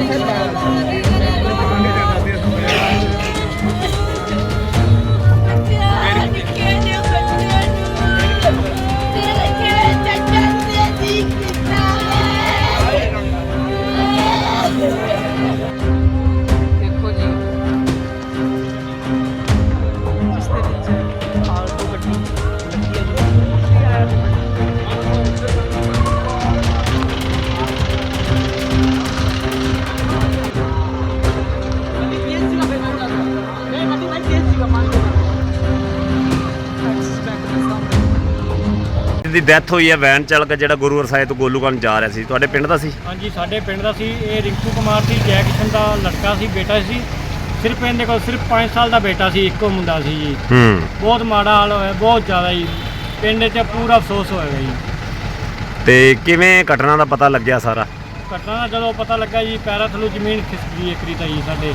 reservado. ਦੀ death ਹੋਈ ਹੈ van ਚਾਲਕ ਜਿਹੜਾ ਗੁਰੂ ਰਸਾਏ ਤੋਂ ਗੋਲੂਕਾਨ ਜਾ ਰਿਹਾ ਸੀ। ਤੁਹਾਡੇ ਪਿੰਡ ਦਾ ਸੀ? ਹਾਂਜੀ ਸਾਡੇ ਪਿੰਡ ਦਾ ਸੀ। ਇਹ ਰਿੰਕੂ ਕੁਮਾਰ ਸੀ ਜੈ ਕਿਸ਼ਨ ਦਾ ਲੜਕਾ ਸੀ ਬੇਟਾ ਸੀ। ਸਿਰਫ ਇਹਦੇ ਕੋਲ ਸਿਰਫ 5 ਸਾਲ ਦਾ ਬੇਟਾ ਸੀ ਇੱਕੋ ਮੁੰਡਾ ਸੀ ਜੀ। ਹੂੰ। ਬਹੁਤ ਮਾੜਾ ਹਾਲ ਹੋਇਆ ਬਹੁਤ ਜ਼ਿਆਦਾ ਜੀ। ਪਿੰਡ 'ਚ ਪੂਰਾ ਅਫਸੋਸ ਹੋਇਆ ਜੀ। ਤੇ ਕਿਵੇਂ ਘਟਨਾ ਦਾ ਪਤਾ ਲੱਗਿਆ ਸਾਰਾ? ਘਟਨਾ ਦਾ ਜਦੋਂ ਪਤਾ ਲੱਗਾ ਜੀ ਪੈਰਾਂ ਥੱਲੋਂ ਜ਼ਮੀਨ ਖਿਸਕ ਗਈ ਇੱਕ ਰੀ ਤਾਂ ਜੀ ਸਾਡੇ।